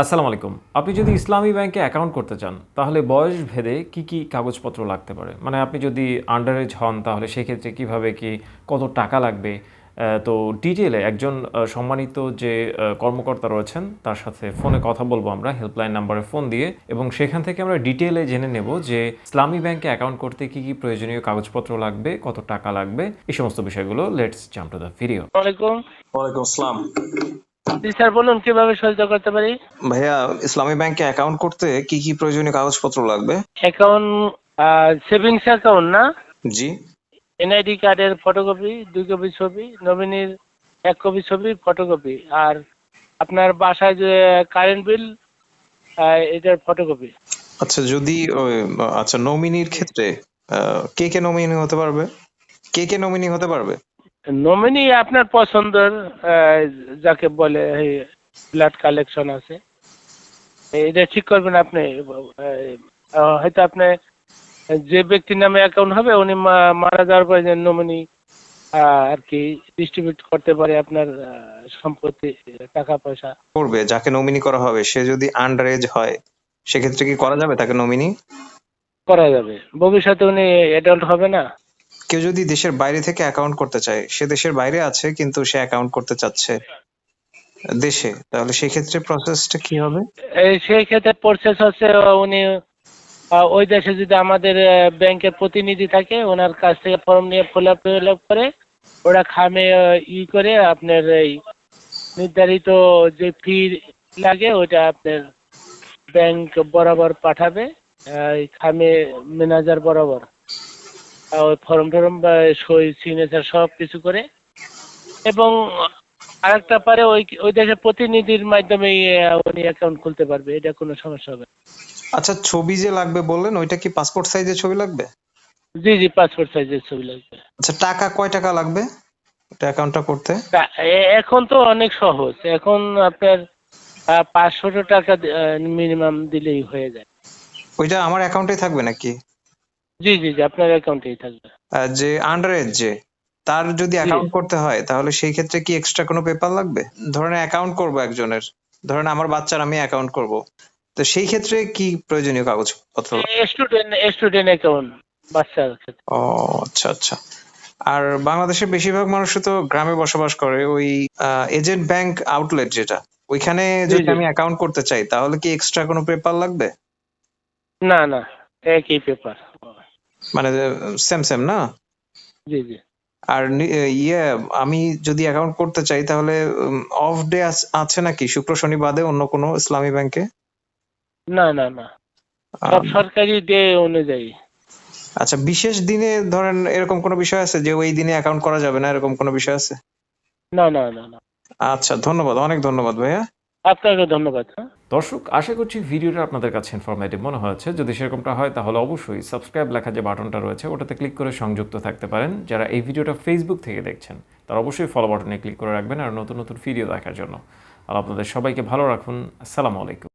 আসসালামু আলাইকুম। আপনি যদি ইসলামী ব্যাংকে অ্যাকাউন্ট করতে চান তাহলে বয়স ভেদে কি কি কাগজপত্র লাগতে পারে? মানে আপনি যদি আন্ডার এজ হন তাহলে সেক্ষেত্রে কীভাবে কি কত টাকা লাগবে? আহ, তো ডিটেলে একজন সম্মানিত যে আহ, কর্মকর্তা রয়েছেন তার সাথে ফোনে কথা বলব আমরা হেল্পলাইন নাম্বারে ফোন দিয়ে এবং সেখান থেকে আমরা ডিটেলে জেনে নেব যে ইসলামী ব্যাংকে অ্যাকাউন্ট করতে কি কি প্রয়োজনীয় কাগজপত্র লাগবে কত টাকা লাগবে এই সমস্ত বিষয়গুলো let's jump to the video ওয়ালাইকুম ওয়ালাইকুম আসসালাম। জি স্যার বলুন কীভাবে সহায়তা করতে পারি? ভাইয়া ইসলামী ব্যাংকে অ্যাকাউন্ট করতে কি কি প্রয়োজনীয় কাগজপত্র লাগবে? অ্যাকাউন্ট সেভিংস অ্যাকাউন্ট না? জি। এনআইডি কার্ডের ফটোকপি দুই কপি ছবি নমিনির এক কপি ছবি ফটোকপি আর আপনার বাসায় যে কারেন্ট বিল এটার ফটোকপি আচ্ছা যদি আচ্ছা নমিনির ক্ষেত্রে কে কে নমিনি হতে পারবে? কে কে নমিনি হতে পারবে? নমিনি আপনার পছন্দের যাকে বলে ব্লাড কালেকশন আছে। এটা ঠিক করবেন আপনি হয়তো আপনি যে ব্যক্তির নামে অ্যাকাউন্ট হবে উনি মারা যাওয়ার পরে যে নমিনি আর কি ডিস্ট্রিবিউট করতে পারে আপনার সম্পত্তি টাকা পয়সা। করবে যাকে নমিনি করা হবে সে যদি আন্ডার এজ হয় সেক্ষেত্রে কি করা যাবে তাকে নমিনি করা যাবে। ভবিষ্যতে উনি অ্যাডাল্ট হবে না? কেউ যদি দেশের বাইরে থেকে অ্যাকাউন্ট করতে চায়, সে দেশের বাইরে আছে, কিন্তু সে অ্যাকাউন্ট করতে চাচ্ছে দেশে, তাহলে সেক্ষেত্রে প্রসেসটা কি হবে? সেই ক্ষেত্রে প্রসেস হচ্ছে উনি ওই দেশে যদি আমাদের ব্যাংকের প্রতিনিধি থাকে, ওনার কাছ থেকে ফর্ম নিয়ে ফিল আপ করে, ওরা খামে ই করে আপনার এই নির্ধারিত যে ফি লাগে ওটা আপনার ব্যাংক বরাবর পাঠাবে খামে ম্যানেজার বরাবর। ওই ফর্ম টর্ম বা সই সিগনেচার সব কিছু করে। এবং আরেকটা পারে ওই ওই দেশের প্রতিনিধির মাধ্যমে উনি অ্যাকাউন্ট খুলতে পারবে। এটা কোনো সমস্যা হবে। আচ্ছা ছবি যে লাগবে বললেন ওইটা কি পাসপোর্ট সাইজের ছবি লাগবে? জি জি পাসপোর্ট সাইজের ছবি লাগবে। আচ্ছা টাকা কয় টাকা লাগবে? এটা অ্যাকাউন্টটা করতে? এখন তো অনেক সহজ। এখন আপনার পাঁচশো টাকা মিনিমাম দিলেই হয়ে যায়। ওইটা আমার অ্যাকাউন্টে থাকবে নাকি? জি জি জি আপনার অ্যাকাউন্টেই থাকবে। যে আন্ডার এজ যে তার যদি অ্যাকাউন্ট করতে হয় তাহলে সেই ক্ষেত্রে কি এক্সট্রা কোনো পেপার লাগবে? ধরেন অ্যাকাউন্ট করব একজনের। ধরেন আমার বাচ্চার আমি অ্যাকাউন্ট করব। তো সেই ক্ষেত্রে কি প্রয়োজনীয় কাগজপত্র স্টুডেন্ট স্টুডেন্ট অ্যাকাউন্ট বাচ্চার ক্ষেত্রে। ও আচ্ছা আচ্ছা। আর বাংলাদেশের বেশিরভাগ মানুষ তো গ্রামে বসবাস করে ওই এজেন্ট ব্যাংক আউটলেট যেটা ওইখানে যদি আমি অ্যাকাউন্ট করতে চাই তাহলে কি এক্সট্রা কোনো পেপার লাগবে? না না একই পেপার মানে সেম সেম না? জি জি। আর ইয়ে আমি যদি অ্যাকাউন্ট করতে চাই তাহলে অফ ডে আছে নাকি? শুক্র শনি বাদে অন্য কোনো ইসলামী ব্যাংকে না না না। সব সরকারি ডে অনুযায়ী। আচ্ছা বিশেষ দিনে ধরেন এরকম কোনো বিষয় আছে যে ওই দিনে অ্যাকাউন্ট করা যাবে না এরকম কোনো বিষয় আছে? না না না না। আচ্ছা ধন্যবাদ অনেক ধন্যবাদ ভাইয়া। আপনাকে ধন্যবাদ হ্যাঁ। দর্শক, আশা করছি ভিডিওটা আপনাদের কাছে ইনফরমেটিভ মনে হয়েছে। যদি সেরকমটা হয়, তাহলে অবশ্যই সাবস্ক্রাইব লেখা যে বাটনটা রয়েছে, ওটাতে ক্লিক করে সংযুক্ত থাকতে পারেন। যারা এই ভিডিওটা ফেসবুক থেকে দেখছেন, তারা অবশ্যই ফলো বাটনে ক্লিক করে রাখবেন আর নতুন নতুন ভিডিও দেখার জন্য। আর আপনাদের সবাইকে ভালো রাখুন। আসসালামু আলাইকুম।